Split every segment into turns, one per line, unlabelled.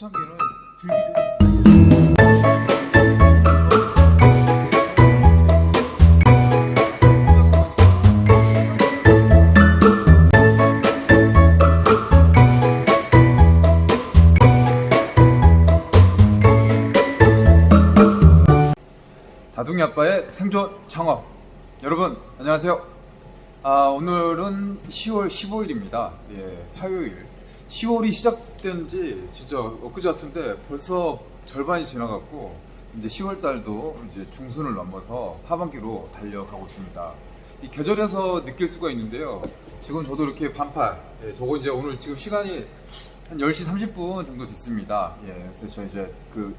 초창기에는 들기도. 다둥이 아빠의 생존 창업. 여러분, 안녕하세요. 아, 오늘은 10월 15일입니다. 예, 화요일. 10월이 시작된 지 진짜 엊그제 같은데 벌써 절반이 지나갔고, 이제 10월 달도 이제 중순을 넘어서 하반기로 달려가고 있습니다. 이 계절에서 느낄 수가 있는데요. 지금 저도 이렇게 반팔, 예, 저거 이제 오늘 지금 시간이 한 10시 30분 정도 됐습니다. 예, 그래서 저 이제 그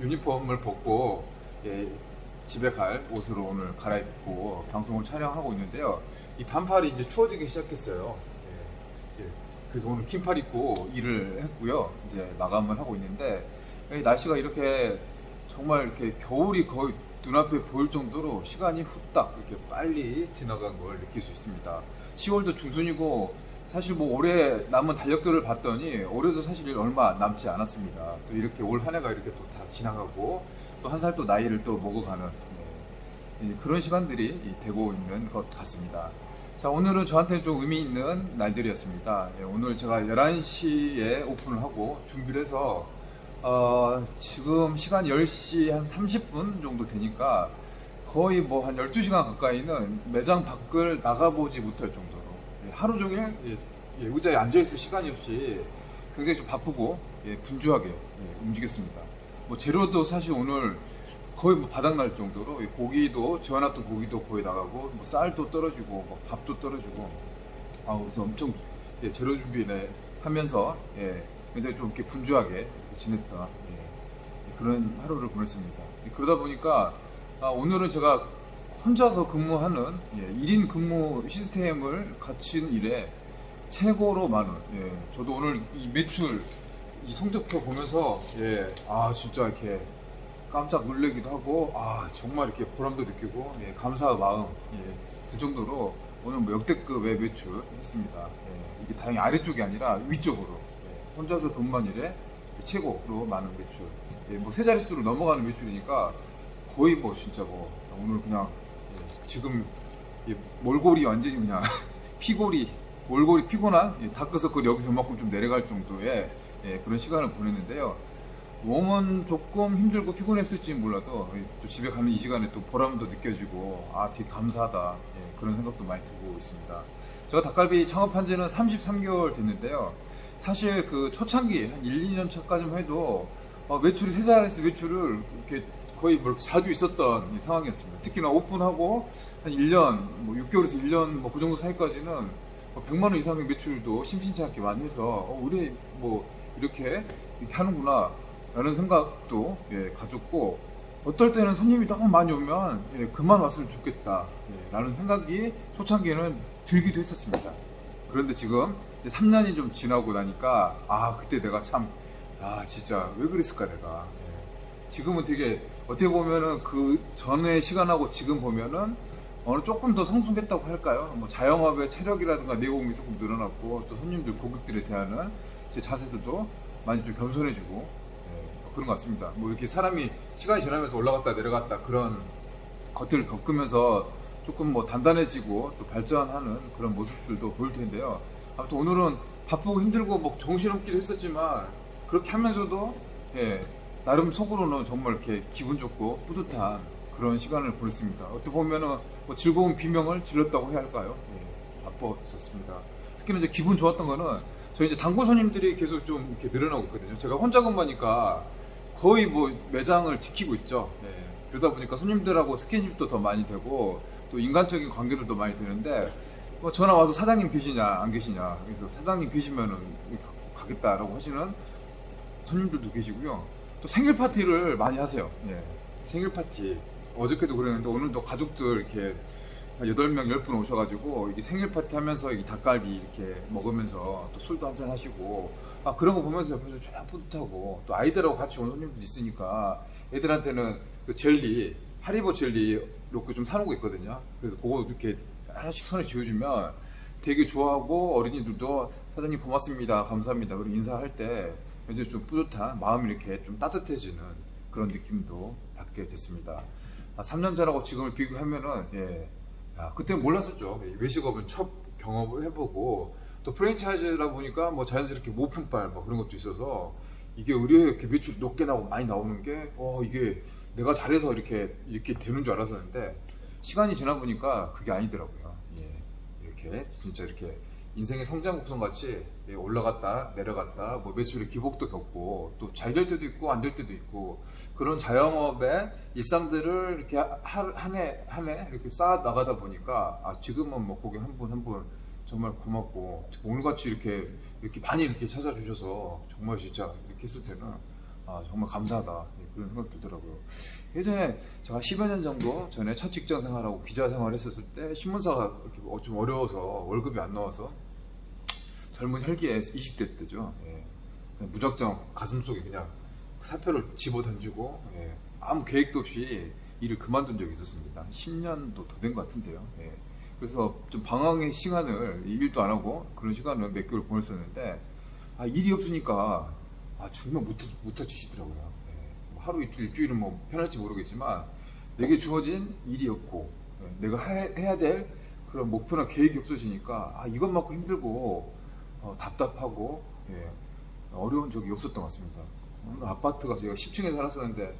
유니폼을 벗고, 예, 집에 갈 옷으로 오늘 갈아입고 방송을 촬영하고 있는데요. 이 반팔이 이제 추워지기 시작했어요. 그래서 오늘 긴팔 입고 일을 했고요. 이제 마감을 하고 있는데 이 날씨가 이렇게 정말 이렇게 겨울이 거의 눈앞에 보일 정도로 시간이 후딱 이렇게 빨리 지나간 걸 느낄 수 있습니다. 10월도 중순이고 사실 뭐 올해 남은 달력들을 봤더니 올해도 사실 얼마 남지 않았습니다. 또 이렇게 올 한 해가 이렇게 또 다 지나가고 또 한 살 또 나이를 또 먹어가는 네, 이 그런 시간들이 이 되고 있는 것 같습니다. 자 오늘은 저한테는 좀 의미 있는 날들이었습니다. 예, 오늘 제가 11시에 오픈을 하고 준비를 해서 어, 지금 시간 10시 한 30분 정도 되니까 거의 뭐 한 12시간 가까이는 매장 밖을 나가보지 못할 정도로 예, 하루 종일 예, 예, 의자에 앉아있을 시간이 없이 굉장히 좀 바쁘고 예, 분주하게 예, 움직였습니다. 뭐 재료도 사실 오늘 거의 뭐 바닥 날 정도로 이 고기도 지어놨던 고기도 거의 나가고 뭐 쌀도 떨어지고 뭐 밥도 떨어지고. 아 그래서 엄청 예, 재료 준비를 하면서 예, 굉장히 좀 이렇게 분주하게 지냈다. 예, 그런 하루를 보냈습니다. 예, 그러다 보니까 아, 오늘은 제가 혼자서 근무하는 예, 1인 근무 시스템을 갖춘 일에 최고로 많은 예, 저도 오늘 이 매출 이 성적표 보면서 예, 아 진짜 이렇게 깜짝 놀래기도 하고 아 정말 이렇게 보람도 느끼고 예, 감사의 마음 예, 들 정도로 오늘 뭐 역대급의 매출 했습니다. 예, 이게 다행히 아래쪽이 아니라 위쪽으로 예, 혼자서 근무한 일에 최고로 많은 매출. 예, 뭐세 자릿수로 넘어가는 매출이니까 거의 뭐 진짜 뭐 오늘 그냥 예, 지금 이 몰골이 완전히 그냥 피골이 몰골이 피곤한 예, 다크서클 여기서 이만큼 좀 내려갈 정도의 예, 그런 시간을 보냈는데요. 몸은 조금 힘들고 피곤했을지 몰라도 예, 또 집에 가는 이 시간에 또 보람도 느껴지고 아 되게 감사하다 예, 그런 생각도 많이 들고 있습니다. 제가 닭갈비 창업한 지는 33개월 됐는데요. 사실 그 초창기 한 1, 2년 차까지만 해도 어, 매출이 세살에서 매출을 이렇게 거의 뭐 자주 있었던 이 상황이었습니다. 특히나 오픈하고 한 1년, 뭐 6개월에서 1년 뭐 그 정도 사이까지는 뭐 100만 원 이상의 매출도 심심치 않게 많이 해서 어, 우리 뭐 이렇게 이렇게 하는구나 라는 생각도 예, 가졌고 어떨 때는 손님이 너무 많이 오면 예, 그만 왔으면 좋겠다 예, 라는 생각이 초창기에는 들기도 했었습니다. 그런데 지금 3년이 좀 지나고 나니까 아 그때 내가 참 아 진짜 왜 그랬을까 내가 예. 지금은 되게 어떻게 보면은 그 전의 시간하고 지금 보면은 어느 조금 더 성숙했다고 할까요? 뭐 자영업의 체력이라든가 내공이 조금 늘어났고 또 손님들 고객들에 대한 제 자세들도 많이 좀 겸손해지고 예, 그런 것 같습니다. 뭐 이렇게 사람이 시간이 지나면서 올라갔다 내려갔다 그런 것들을 겪으면서 조금 뭐 단단해지고 또 발전하는 그런 모습들도 보일 텐데요. 아무튼 오늘은 바쁘고 힘들고 뭐 정신없기도 했었지만 그렇게 하면서도 예, 나름 속으로는 정말 이렇게 기분 좋고 뿌듯한 그런 시간을 보냈습니다. 어떻게 보면은 뭐 즐거운 비명을 질렀다고 해야 할까요? 예, 바빴었습니다. 특히나 이제 기분 좋았던 거는 저희 이제 단골 손님들이 계속 좀 이렇게 늘어나고 있거든요. 제가 혼자 근무하니까 거의 뭐 매장을 지키고 있죠. 예, 그러다 보니까 손님들하고 스킨십도 더 많이 되고 또 인간적인 관계들도 많이 되는데 뭐 전화 와서 사장님 계시냐 안 계시냐 그래서 사장님 계시면은 가겠다라고 하시는 손님들도 계시고요. 또 생일 파티를 많이 하세요. 예. 생일 파티. 어저께도 그랬는데 오늘도 가족들 이렇게 한 8명, 10분 오셔가지고 이게 생일 파티 하면서 이 닭갈비 이렇게 먹으면서 또 술도 한잔 하시고 아 그런 거 보면서 옆에서 좀 뿌듯하고 또 아이들하고 같이 온 손님들 있으니까 애들한테는 그 젤리 하리보 젤리 이렇게 좀 사놓고 있거든요. 그래서 그거 이렇게 하나씩 손에 쥐어주면 되게 좋아하고 어린이들도 사장님 고맙습니다 감사합니다 그리고 인사할 때 굉장히 좀 뿌듯한 마음이 이렇게 좀 따뜻해지는 그런 느낌도 받게 됐습니다. 아, 3년 전하고 지금을 비교하면은 예, 야, 그때는 몰랐었죠. 예, 외식업은 첫 경험을 해보고 또 프랜차이즈라 보니까 뭐 자연스럽게 모품발 뭐 그런 것도 있어서 이게 의뢰 이렇게 매출 높게 나오고 많이 나오는 게 어, 이게 내가 잘해서 이렇게 이렇게 되는 줄 알았었는데 시간이 지나 보니까 그게 아니더라고요. 예, 이렇게 진짜 이렇게 인생의 성장 곡선 같이 예, 올라갔다 내려갔다 뭐 매출의 기복도 겪고 또 잘 될 때도 있고 안 될 때도 있고 그런 자영업의 일상들을 이렇게 한 해 한 해 이렇게 쌓아 나가다 보니까 아 지금은 뭐 고객 한 분 한 분 정말 고맙고 오늘 같이 이렇게 이렇게 많이 이렇게 찾아주셔서 정말 진짜 이렇게 했을 때는 아 정말 감사하다 예, 그런 생각 들더라고요. 예전에 제가 10여 년 정도 전에 첫 직장 생활하고 기자 생활 했었을 때 신문사가 이렇게 어, 좀 어려워서 월급이 안 나와서 젊은 혈기에 20대 때죠. 예. 무작정 가슴 속에 그냥 사표를 집어 던지고 예. 아무 계획도 없이 일을 그만둔 적이 있었습니다. 10년도 더 된 것 같은데요. 예. 그래서 좀 방황의 시간을 일도 안 하고 그런 시간을 몇 개월 보냈었는데 아, 일이 없으니까 아, 정말 못, 못 터치시더라고요. 예. 뭐 하루 이틀 일주일은 뭐 편할지 모르겠지만 내게 주어진 일이 없고 예. 내가 해, 해야 될 그런 목표나 계획이 없어지니까 아, 이것만큼 힘들고 어, 답답하고 예. 어려운 적이 없었던 것 같습니다. 아파트가 제가 10층에 살았었는데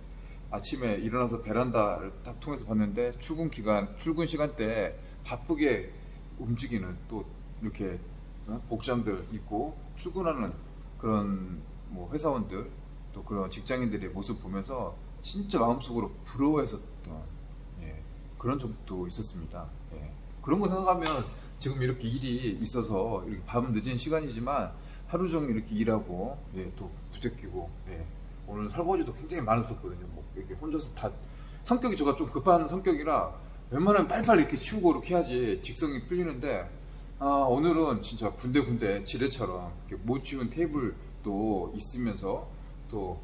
아침에 일어나서 베란다를 딱 통해서 봤는데 출근 기간, 출근 시간 대 바쁘게 움직이는 또 이렇게 어? 복장들 입고 출근하는 그런 뭐 회사원들 또 그런 직장인들의 모습 보면서 진짜 마음속으로 부러워했었던 예, 그런 적도 있었습니다. 예. 그런 거 생각하면 지금 이렇게 일이 있어서 이렇게 밤 늦은 시간이지만 하루 종일 이렇게 일하고 예, 또 부대끼고 예. 오늘 설거지도 굉장히 많았었거든요. 뭐 이렇게 혼자서 다 성격이 제가 좀 급한 성격이라 웬만하면 빨리빨리 이렇게 치우고 이렇게 해야지 직성이 풀리는데 아, 오늘은 진짜 군데군데 지뢰처럼 못 치운 테이블 도 있으면서 또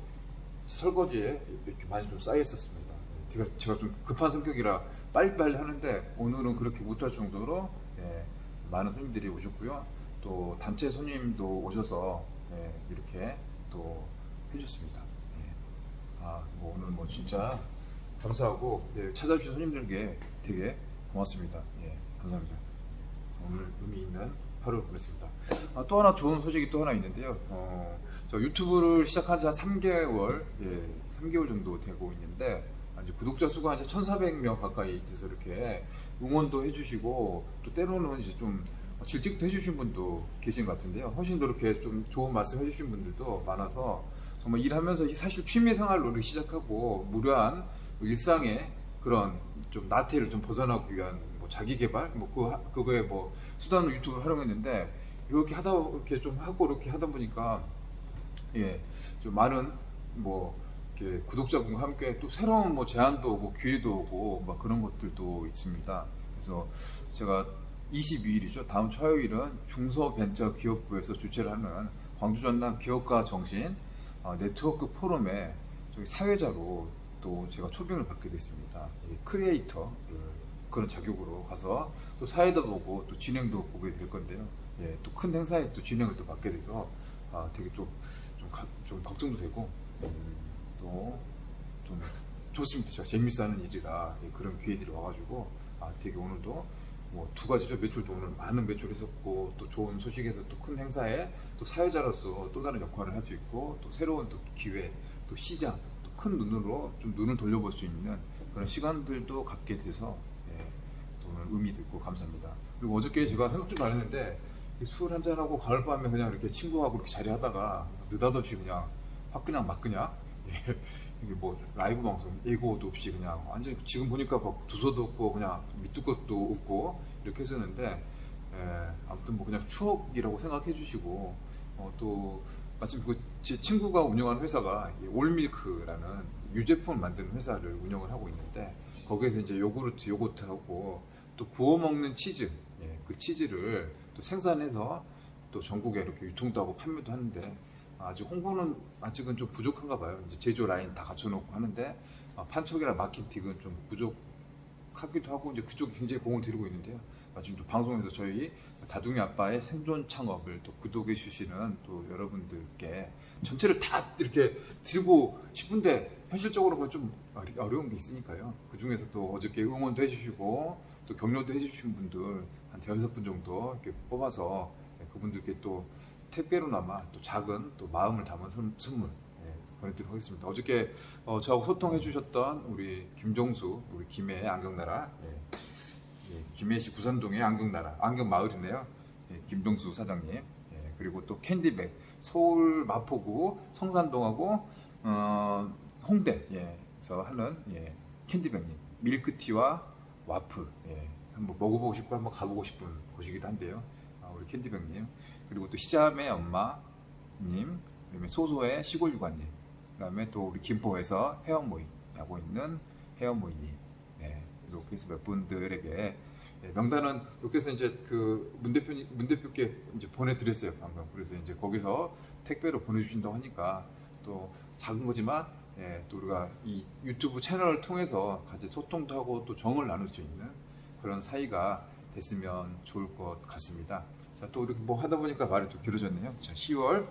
설거지에 이렇게 많이 좀 쌓여 있었습니다. 제가, 제가 좀 급한 성격이라 빨리빨리 하는데 오늘은 그렇게 못할 정도로 예, 많은 손님들이 오셨고요. 또 단체 손님도 오셔서 예, 이렇게 또 해주셨습니다. 예. 아, 뭐 오늘 뭐 진짜 감사하고 예, 찾아주신 손님들께 되게 고맙습니다. 예, 감사합니다. 오늘 의미 있는 하루 보냈습니다. 아, 또 하나 좋은 소식이 또 하나 있는데요. 어, 저 유튜브를 시작한 지 한 3개월, 예, 3개월 정도 되고 있는데, 아, 이제 구독자 수가 이제 1,400명 가까이 돼서 이렇게 응원도 해주시고, 또 때로는 이제 좀 질책도 해주신 분도 계신 것 같은데요. 훨씬 더 이렇게 좀 좋은 말씀 해주신 분들도 많아서, 정말 일하면서 사실 취미 생활로 이렇게 시작하고, 무료한 일상의 그런 좀 나태를 좀 벗어나기 위한 뭐 자기 개발 뭐 그, 그거에 뭐 수단으로 유튜브를 활용했는데 이렇게 하다 이렇게 좀 하고 이렇게 하다 보니까 예 좀 많은 뭐 이렇게 구독자분과 함께 또 새로운 뭐 제안도 오고 기회도 오고 막 그런 것들도 있습니다. 그래서 제가 22일이죠. 다음 주 화요일은 중소벤처기업부에서 주최를 하는 광주 전남 기업가 정신 어, 네트워크 포럼에 사회자로 또 제가 초빙을 받게 됐습니다. 이 크리에이터 그런 자격으로 가서 또 사회도 보고 또 진행도 보게 될 건데요. 예, 또 큰 행사에 또 진행을 또 받게 돼서 아, 되게 좀, 좀, 가- 좀 걱정도 되고 음, 또좀 좋습니다. 제가 재밌어 하는 일이라 예, 그런 기회들이 와가지고 아, 되게 오늘도 뭐 두 가지죠. 매출도 오늘 많은 매출 했었고 또 좋은 소식에서 또 큰 행사에 또 사회자로서 또 다른 역할을 할 수 있고 또 새로운 또 기회 또 시장 또 큰 눈으로 좀 눈을 돌려볼 수 있는 그런 시간들도 갖게 돼서 오늘 의미도 있고 감사합니다. 그리고 어저께 제가 생각 좀안 했는데 술 한잔하고 가을밤에 그냥 이렇게 친구하고 이렇게 자리하다가 느닷없이 그냥 확 그냥 막 그냥 예, 이게 뭐 라이브 방송 예고도 없이 그냥 완전 지금 보니까 막 두서도 없고 그냥 밑도 것도 없고 이렇게 했었는데 예, 아무튼 뭐 그냥 추억이라고 생각해 주시고 어, 또 마침 그제 친구가 운영하는 회사가 이 올밀크라는 유제품을 만드는 회사를 운영을 하고 있는데 거기에서 이제 요구르트 요거트하고 또 구워 먹는 치즈 예, 그 치즈를 또 생산해서 또 전국에 이렇게 유통도 하고 판매도 하는데 아직 홍보는 아직은 좀 부족한가 봐요. 이제 제조 라인 다 갖춰놓고 하는데 아, 판촉이나 마케팅은 좀 부족한 하기도 하고 이제 그쪽이 굉장히 공을 들이고 있는데요. 마침 또 방송에서 저희 다둥이 아빠의 생존 창업을 또 구독해 주시는 또 여러분들께 전체를 다 이렇게 드리고 싶은데 현실적으로 그건 좀 어려운 게 있으니까요. 그 중에서 또 어저께 응원도 해주시고 또 격려도 해주신 분들 한 대여섯 분 정도 이렇게 뽑아서 예, 그분들께 또 택배로나마 또 작은 또 마음을 담은 선- 선물 예, 보내드리도록 하겠습니다. 어저께 어, 저하고 소통해 주셨던 우리 김종수, 우리 김해 안경나라, 예, 예, 김해시 구산동의 안경나라, 안경마을이네요. 예, 김종수 사장님, 예, 그리고 또 캔디백, 서울 마포구 성산동하고 어, 홍대에서 하는 예, 캔디백님, 밀크티와 와플, 예, 한번 먹어보고 싶고 한번 가보고 싶은 곳이기도 한데요. 아, 우리 캔디백님, 그리고 또 시자매 엄마님, 그다음에 소소의 시골 육아님, 그다음에 또 우리 김포에서 회원 모임 하고 있는 회원 모임님, 네, 이렇게 해서 몇 분들에게 네, 명단은 이렇게 해서 이제 그 문 대표 문 대표께 이제 보내드렸어요 방금. 그래서 이제 거기서 택배로 보내주신다고 하니까 또 작은 거지만 예, 또 우리가 이 유튜브 채널을 통해서 같이 소통도 하고 또 정을 나눌 수 있는 그런 사이가 됐으면 좋을 것 같습니다. 자, 또 이렇게 뭐 하다 보니까 말이 또 길어졌네요. 자, 10월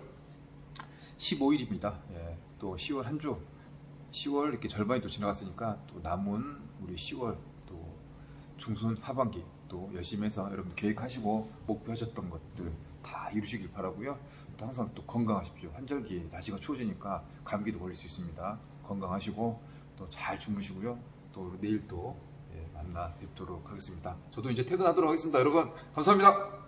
15일입니다. 예, 또 10월 한 주, 10월 이렇게 절반이 또 지나갔으니까 또 남은 우리 10월 또 중순 하반기 또 열심히 해서 여러분 계획하시고 목표하셨던 것들 다 이루시길 바라고요. 또 항상 또 건강하십시오. 환절기 날씨가 추워지니까 감기도 걸릴 수 있습니다. 건강하시고 또 잘 주무시고요. 또 내일 또 예, 만나 뵙도록 하겠습니다. 저도 이제 퇴근하도록 하겠습니다. 여러분 감사합니다.